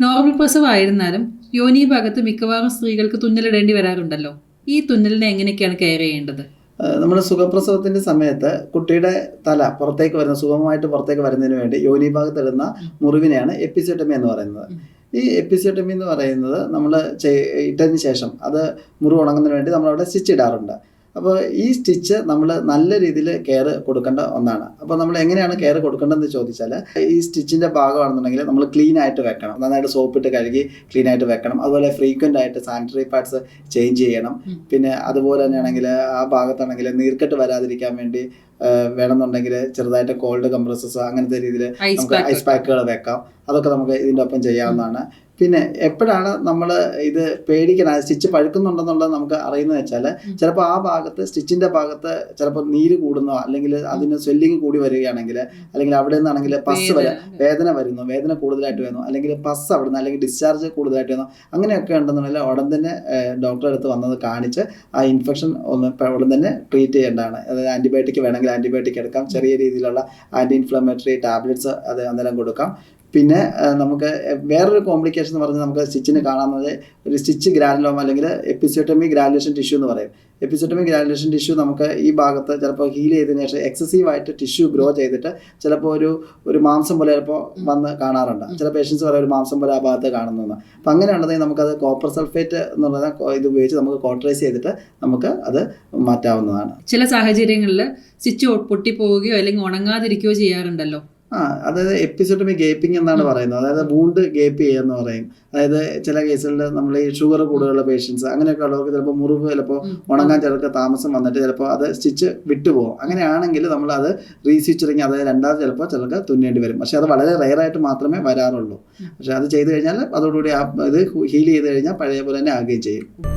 Normal പ്രസവമായിരുന്നാലും യോനി ഭാഗത്ത് മിക്കവാറും സ്ത്രീകൾക്ക് തുന്നലിടേണ്ടി വരാറുണ്ടല്ലോ. ഈ തുന്നലിനെ എങ്ങനെയൊക്കെയാണ് കെയർ ചെയ്യേണ്ടത്? നമ്മൾ സുഖപ്രസവത്തിന്റെ സമയത്ത് കുട്ടിയുടെ തല പുറത്തേക്ക് വരുന്ന സുഗമമായിട്ട് പുറത്തേക്ക് വരുന്നതിന് വേണ്ടി യോനി ഭാഗത്ത് ഇടുന്ന മുറിവിനെയാണ് എപ്പിസിയോട്ടമി എന്ന് പറയുന്നത്. ഈ എപ്പിസിയോട്ടമി എന്ന് പറയുന്നത് നമ്മൾ ഇട്ടതിന് ശേഷം അത് മുറിവ് ഉണങ്ങുന്നതിന് വേണ്ടി നമ്മളവിടെ സ്റ്റിച്ച് ഇടാറുണ്ട്. അപ്പോൾ ഈ സ്റ്റിച്ച് നമ്മൾ നല്ല രീതിയിൽ കെയർ കൊടുക്കേണ്ട ഒന്നാണ്. അപ്പോൾ നമ്മൾ എങ്ങനെയാണ് കെയർ കൊടുക്കേണ്ടതെന്ന് ചോദിച്ചാൽ ഈ സ്റ്റിച്ചിന്റെ ഭാഗമാണെന്നുണ്ടെങ്കിൽ നമ്മൾ ക്ലീൻ ആയിട്ട് വെക്കണം. നന്നായിട്ട് സോപ്പിട്ട് കഴുകി ക്ലീൻ ആയിട്ട് വെക്കണം. അതുപോലെ ഫ്രീക്വന്റ് ആയിട്ട് സാനിറ്ററി പാഡ്സ് ചേഞ്ച് ചെയ്യണം. പിന്നെ അതുപോലെ തന്നെയാണെങ്കിൽ ആ ഭാഗത്താണെങ്കിൽ നീർക്കെട്ട് വരാതിരിക്കാൻ വേണ്ടി വേണമെന്നുണ്ടെങ്കിൽ ചെറുതായിട്ട് കോൾഡ് കംപ്രസസ് അങ്ങനത്തെ രീതിയിൽ നമുക്ക് ഐസ് പാക്കുകൾ വെക്കാം. അതൊക്കെ നമുക്ക് ഇതിന്റെ ഒപ്പം ചെയ്യാവുന്നതാണ്. പിന്നെ എപ്പോഴാണ് നമ്മൾ ഇത് പേടിക്കണം സ്റ്റിച്ച് പഴുക്കുന്നുണ്ടെന്നുള്ളത് നമുക്ക് അറിയുന്നത് വെച്ചാൽ ചിലപ്പോൾ ആ ഭാഗത്ത് സ്റ്റിച്ചിന്റെ ഭാഗത്ത് ചിലപ്പോൾ നീര് കൂടുന്നോ അല്ലെങ്കിൽ അതിന് സ്വെല്ലിങ് കൂടി വരികയാണെങ്കിൽ അല്ലെങ്കിൽ അവിടെ നിന്നാണെങ്കിൽ പസ് വരാം വേദന വരുന്നു വേദന കൂടുതലായിട്ട് വരുന്നു അല്ലെങ്കിൽ പസ് അവിടെ നിന്ന് അല്ലെങ്കിൽ ഡിസ്ചാർജ് കൂടുതലായിട്ട് വരുന്നു. അങ്ങനെയൊക്കെ ഉണ്ടെന്നുണ്ടെങ്കിൽ ഉടൻ തന്നെ ഡോക്ടറെ അടുത്ത് വന്നത് കാണിച്ച് ആ ഇൻഫെക്ഷൻ ഒന്ന് ഉടൻ തന്നെ ട്രീറ്റ് ചെയ്യേണ്ടതാണ്. അതായത് ആന്റിബയോട്ടിക് വേണമെങ്കിൽ ആന്റിബയോട്ടിക് എടുക്കാം. ചെറിയ രീതിയിലുള്ള ആന്റി ഇൻഫ്ലമേറ്ററി ടാബ്ലറ്റ്സ് അത് അന്നേരം കൊടുക്കാം. പിന്നെ നമുക്ക് വേറൊരു കോംപ്ലിക്കേഷൻ എന്ന് പറഞ്ഞാൽ നമുക്ക് സ്റ്റിച്ചിന് കാണാവുന്നത് ഒരു സ്റ്റിച്ച് ഗ്രാനുലോം അല്ലെങ്കിൽ എപ്പിസിയോട്ടമി ഗ്രാനുലേഷൻ ടിഷ്യൂ എന്ന് പറയും. എപ്പിസിയോട്ടമി ഗ്രാനുലേഷൻ ടിഷ്യൂ നമുക്ക് ഈ ഭാഗത്ത് ചിലപ്പോൾ ഹീൽ ചെയ്തതിന് ശേഷം എക്സസീവ് ആയിട്ട് ടിഷ്യൂ ഗ്രോ ചെയ്തിട്ട് ചിലപ്പോൾ ഒരു ഒരു മാംസം പോലെ ചിലപ്പോൾ വന്ന് കാണാറുണ്ട്. ചില പേഷ്യൻസ് പറയും ഒരു മാംസം പോലെ ആ ഭാഗത്ത് കാണുന്നു അപ്പം അങ്ങനെയാണെന്നുണ്ടെങ്കിൽ നമുക്കത് കോപ്പർ സൾഫേറ്റ് എന്ന് പറയുന്ന ഇത് ഉപയോഗിച്ച് നമുക്ക് കോട്ടറൈസ് ചെയ്തിട്ട് നമുക്ക് അത് മാറ്റാവുന്നതാണ്. ചില സാഹചര്യങ്ങളിൽ സ്റ്റിച്ച് പൊട്ടിപ്പോവുകയോ അല്ലെങ്കിൽ ഉണങ്ങാതിരിക്കുകയോ ചെയ്യാറുണ്ടല്ലോ. ആ അതായത് എപ്പിസോട്ടമി ഗേപ്പിംഗ് എന്നാണ് പറയുന്നത്. അതായത് വൂണ്ട് ഗേപ്പ് ചെയ്യുക എന്ന് പറയും. അതായത് ചില കേസുകളിൽ നമ്മൾ ഈ ഷുഗർ കൂടുതലുള്ള പേഷ്യൻസ് അങ്ങനെയൊക്കെ ഉള്ളവർക്ക് ചിലപ്പോൾ മുറിവ് ചിലപ്പോൾ ഉണങ്ങാൻ ചിലർക്ക് താമസം വന്നിട്ട് ചിലപ്പോൾ അത് സ്റ്റിച്ച് വിട്ടുപോകും. അങ്ങനെയാണെങ്കിൽ നമ്മൾ അത് റീസ്റ്റിച്ചിങ് അതായത് രണ്ടാമത് ചിലപ്പോൾ ചിലർക്ക് തുന്നേണ്ടി വരും. പക്ഷേ അത് വളരെ റെയർ ആയിട്ട് മാത്രമേ വരാറുള്ളൂ. പക്ഷേ അത് ചെയ്തു കഴിഞ്ഞാൽ അതോടുകൂടി ആ ഇത് ഹീൽ ചെയ്ത് കഴിഞ്ഞാൽ പഴയ പോലെ തന്നെ ആകുകയും ചെയ്യും.